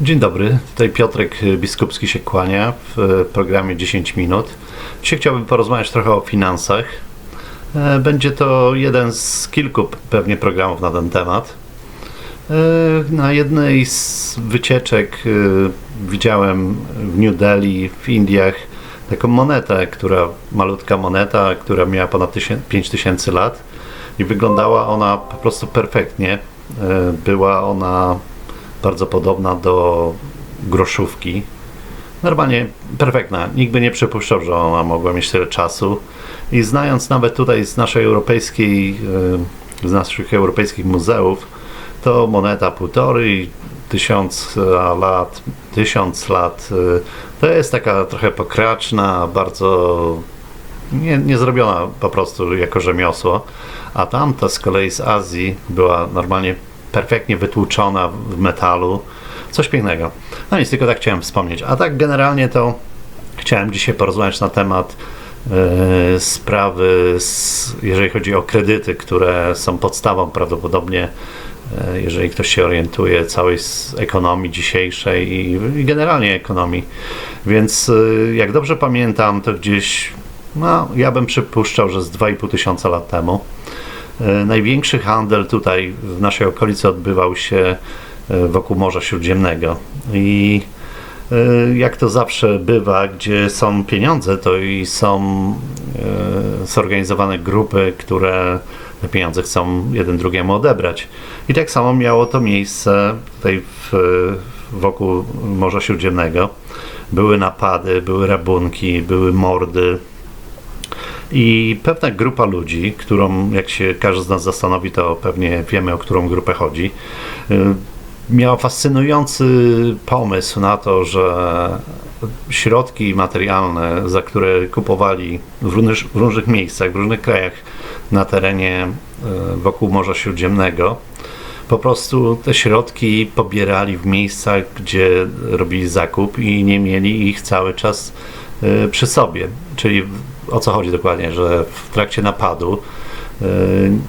Dzień dobry, tutaj Piotrek Biskupski się kłania w e, programie 10 minut. Dzisiaj chciałbym porozmawiać trochę o finansach. E, Będzie to jeden z kilku pewnie programów na ten temat. E, Na jednej z wycieczek widziałem w New Delhi w Indiach taką monetę, która, malutka moneta, która miała ponad 5000 lat i wyglądała ona po prostu perfektnie. Była ona bardzo podobna do groszówki. Normalnie perfektna. Nikt by nie przypuszczał, że ona mogła mieć tyle czasu. I znając nawet tutaj z naszej europejskiej, e, z naszych europejskich muzeów, to moneta półtorej, tysiąc lat, tysiąc lat, e, to jest taka trochę pokraczna, bardzo nie, nie zrobiona po prostu jako rzemiosło, a tamta z kolei z Azji była normalnie perfektnie wytłuczona w metalu. Coś pięknego. No nic, tylko tak chciałem wspomnieć. A tak generalnie to chciałem dzisiaj porozmawiać na temat e, sprawy, z, jeżeli chodzi o kredyty, które są podstawą prawdopodobnie, e, jeżeli ktoś się orientuje, całej ekonomii dzisiejszej i, i generalnie ekonomii. Więc e, jak dobrze pamiętam, to gdzieś, no ja bym przypuszczał, że z 2,5 tysiąca lat temu Największy handel tutaj w naszej okolicy odbywał się e, wokół Morza Śródziemnego. I e, jak to zawsze bywa, gdzie są pieniądze, to i są e, zorganizowane grupy, które te pieniądze chcą jeden drugiemu odebrać. I tak samo miało to miejsce tutaj w, wokół Morza Śródziemnego. Były napady, były rabunki, były mordy. I pewna grupa ludzi, którą jak się każdy z nas zastanowi, to pewnie wiemy, o którą grupę chodzi, y, miała fascynujący pomysł na to, że środki materialne, za które kupowali w różnych, w różnych miejscach, w różnych krajach na terenie y, wokół Morza Śródziemnego, po prostu te środki pobierali w miejscach, gdzie robili zakup i nie mieli ich cały czas y, przy sobie. Czyli o co chodzi dokładnie, że w trakcie napadu y,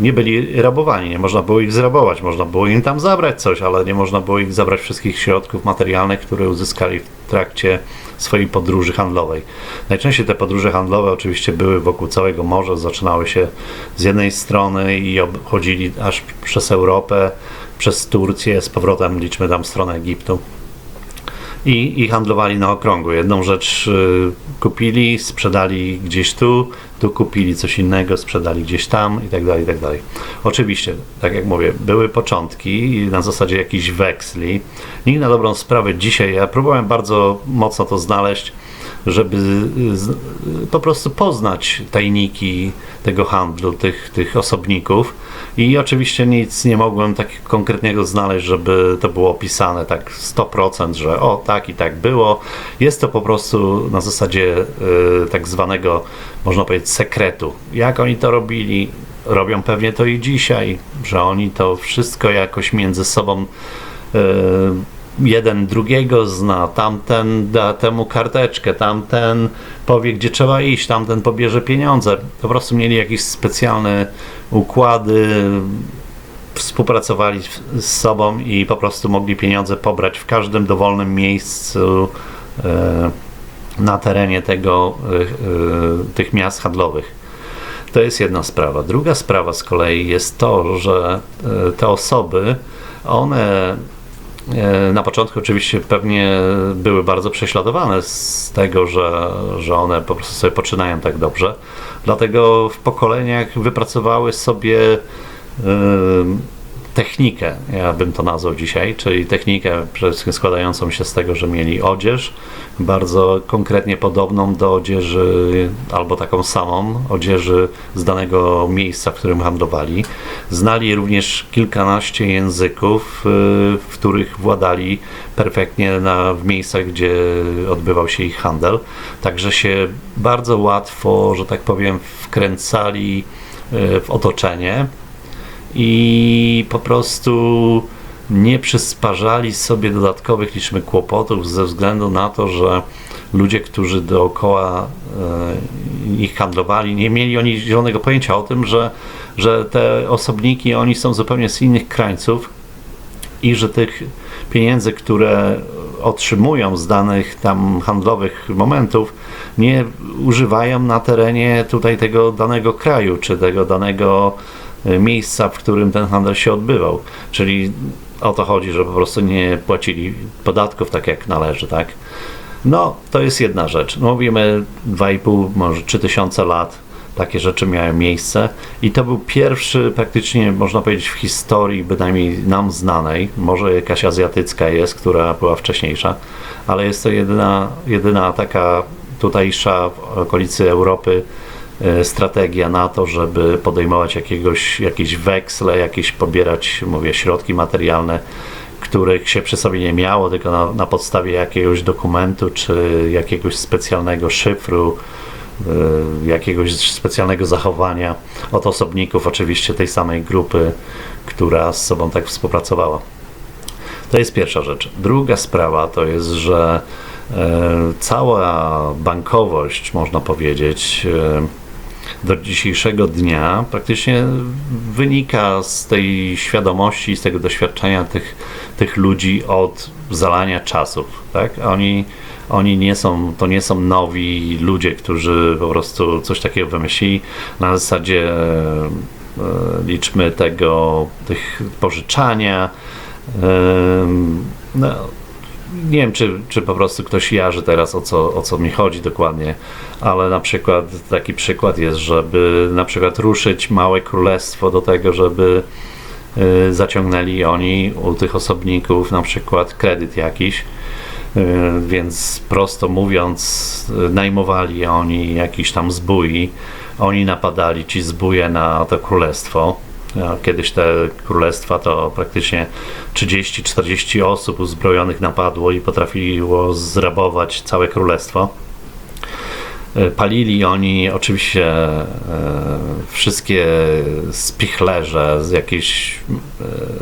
nie byli rabowani, nie można było ich zrabować, można było im tam zabrać coś, ale nie można było ich zabrać wszystkich środków materialnych, które uzyskali w trakcie swojej podróży handlowej. Najczęściej te podróże handlowe oczywiście były wokół całego morza, zaczynały się z jednej strony i obchodzili aż przez Europę, przez Turcję, z powrotem liczmy tam stronę Egiptu i, i handlowali na okrągło. Jedną rzecz y, kupili, sprzedali gdzieś tu, tu kupili coś innego, sprzedali gdzieś tam i tak dalej, i tak dalej. Oczywiście, tak jak mówię, były początki na zasadzie jakichś weksli. Nikt na dobrą sprawę dzisiaj, ja próbowałem bardzo mocno to znaleźć, żeby po prostu poznać tajniki tego handlu, tych, tych osobników i oczywiście nic nie mogłem tak konkretnego znaleźć, żeby to było opisane tak 100%, że o tak i tak było. Jest to po prostu na zasadzie y, tak zwanego, można powiedzieć, sekretu. Jak oni to robili? Robią pewnie to i dzisiaj, że oni to wszystko jakoś między sobą y, jeden drugiego zna, tamten da temu karteczkę, tamten powie, gdzie trzeba iść, tamten pobierze pieniądze. Po prostu mieli jakieś specjalne układy, współpracowali z sobą i po prostu mogli pieniądze pobrać w każdym dowolnym miejscu e, na terenie tego, e, e, tych miast handlowych. To jest jedna sprawa. Druga sprawa z kolei jest to, że te osoby, one na początku oczywiście pewnie były bardzo prześladowane z tego, że, że one po prostu sobie poczynają tak dobrze. Dlatego w pokoleniach wypracowały sobie technikę, ja bym to nazwał dzisiaj, czyli technikę przede wszystkim składającą się z tego, że mieli odzież, bardzo konkretnie podobną do odzieży, albo taką samą odzieży z danego miejsca, w którym handlowali. Znali również kilkanaście języków, y, w których władali perfektnie na, w miejscach, gdzie odbywał się ich handel. Także się bardzo łatwo, że tak powiem, wkręcali y, w otoczenie i po prostu nie przysparzali sobie dodatkowych liczmy kłopotów ze względu na to, że ludzie, którzy dookoła e, ich handlowali, nie mieli oni zielonego pojęcia o tym, że, że te osobniki, oni są zupełnie z innych krańców i że tych pieniędzy, które otrzymują z danych tam handlowych momentów, nie używają na terenie tutaj tego danego kraju, czy tego danego miejsca, w którym ten handel się odbywał. Czyli o to chodzi, że po prostu nie płacili podatków tak jak należy, tak? No, to jest jedna rzecz. No, mówimy 2,5, może 3000 lat takie rzeczy miały miejsce i to był pierwszy praktycznie, można powiedzieć, w historii, bynajmniej nam znanej, może jakaś azjatycka jest, która była wcześniejsza, ale jest to jedyna, jedyna taka tutejsza w okolicy Europy e, strategia na to, żeby podejmować jakiegoś, jakieś weksle, jakieś pobierać, mówię, środki materialne, których się przy sobie nie miało, tylko na, na podstawie jakiegoś dokumentu czy jakiegoś specjalnego szyfru, y, jakiegoś specjalnego zachowania od osobników, oczywiście tej samej grupy, która z sobą tak współpracowała. To jest pierwsza rzecz. Druga sprawa to jest, że e, cała bankowość, można powiedzieć, e, do dzisiejszego dnia praktycznie wynika z tej świadomości, z tego doświadczenia tych, tych ludzi od zalania czasów. Tak? Oni, oni nie są, to nie są nowi ludzie, którzy po prostu coś takiego wymyślili. Na zasadzie e, liczmy tego, tych pożyczania. E, no, nie wiem, czy, czy po prostu ktoś jarzy teraz o co, o co mi chodzi dokładnie, ale na przykład taki przykład jest, żeby na przykład ruszyć małe królestwo do tego, żeby y, zaciągnęli oni u tych osobników na przykład kredyt jakiś, y, więc prosto mówiąc najmowali oni jakiś tam zbój, oni napadali ci zbóje na to królestwo Kiedyś te królestwa to praktycznie 30-40 osób uzbrojonych napadło i potrafiło zrabować całe królestwo. E, palili oni oczywiście e, wszystkie spichlerze, jakieś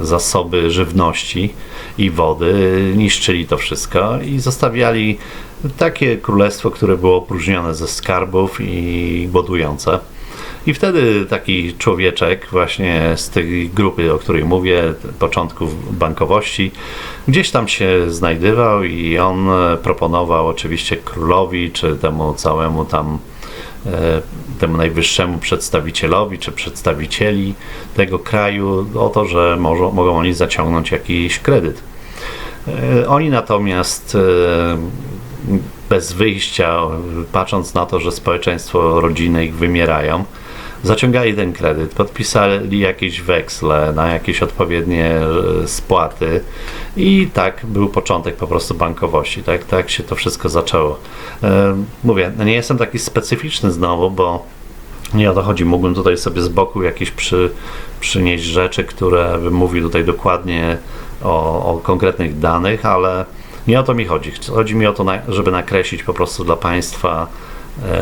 e, zasoby żywności i wody, niszczyli to wszystko i zostawiali takie królestwo, które było opróżnione ze skarbów i głodujące. I wtedy taki człowieczek właśnie z tej grupy, o której mówię, początków bankowości, gdzieś tam się znajdywał i on proponował oczywiście królowi, czy temu całemu tam e, temu najwyższemu przedstawicielowi czy przedstawicieli tego kraju o to, że może, mogą oni zaciągnąć jakiś kredyt. E, oni natomiast e, bez wyjścia, patrząc na to, że społeczeństwo, rodziny ich wymierają, zaciągali ten kredyt, podpisali jakieś weksle na jakieś odpowiednie e, spłaty i tak był początek po prostu bankowości, tak, tak się to wszystko zaczęło. E, mówię, nie jestem taki specyficzny znowu, bo nie o to chodzi, mógłbym tutaj sobie z boku jakieś przy, przynieść rzeczy, które bym mówił tutaj dokładnie o, o konkretnych danych, ale nie o to mi chodzi. Chodzi mi o to, żeby nakreślić po prostu dla Państwa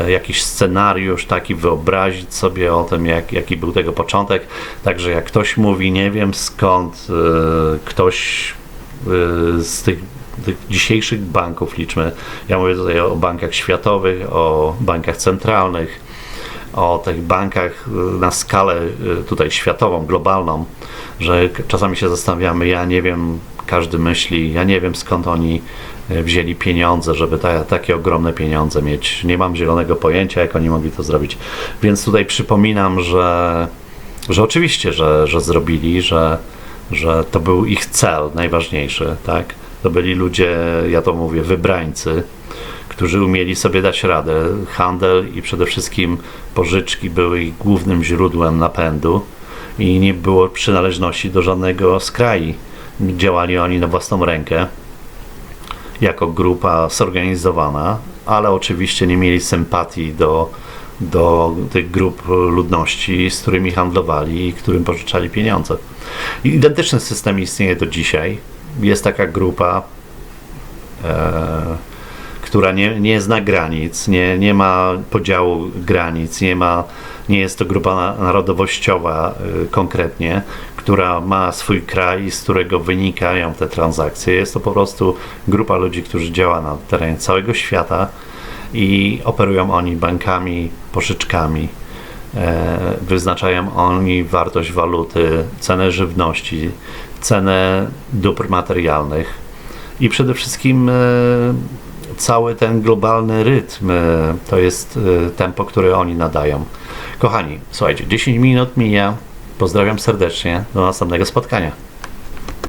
jakiś scenariusz taki wyobrazić sobie o tym, jak, jaki był tego początek. Także jak ktoś mówi, nie wiem skąd e, ktoś e, z tych, tych dzisiejszych banków liczmy, ja mówię tutaj o bankach światowych, o bankach centralnych, o tych bankach na skalę tutaj światową, globalną, że czasami się zastanawiamy, ja nie wiem, każdy myśli, ja nie wiem skąd oni E, wzięli pieniądze, żeby ta, takie ogromne pieniądze mieć. Nie mam zielonego pojęcia, jak oni mogli to zrobić. Więc tutaj przypominam, że, że oczywiście, że, że zrobili, że, że to był ich cel najważniejszy, tak? To byli ludzie, ja to mówię, wybrańcy, którzy umieli sobie dać radę. Handel i przede wszystkim pożyczki były ich głównym źródłem napędu i nie było przynależności do żadnego z kraju. Działali oni na własną rękę jako grupa zorganizowana, ale oczywiście nie mieli sympatii do, do tych grup ludności, z którymi handlowali i którym pożyczali pieniądze. identyczny system istnieje do dzisiaj. Jest taka grupa, e, która nie, nie zna granic, nie, nie ma podziału granic, nie, ma, nie jest to grupa narodowościowa e, konkretnie, która ma swój kraj, z którego wynikają te transakcje. Jest to po prostu grupa ludzi, którzy działa na terenie całego świata i operują oni bankami, pożyczkami. E, wyznaczają oni wartość waluty, cenę żywności, cenę dóbr materialnych i przede wszystkim e, cały ten globalny rytm e, to jest e, tempo, które oni nadają. Kochani, słuchajcie, 10 minut mija. Pozdrawiam serdecznie. Do następnego spotkania.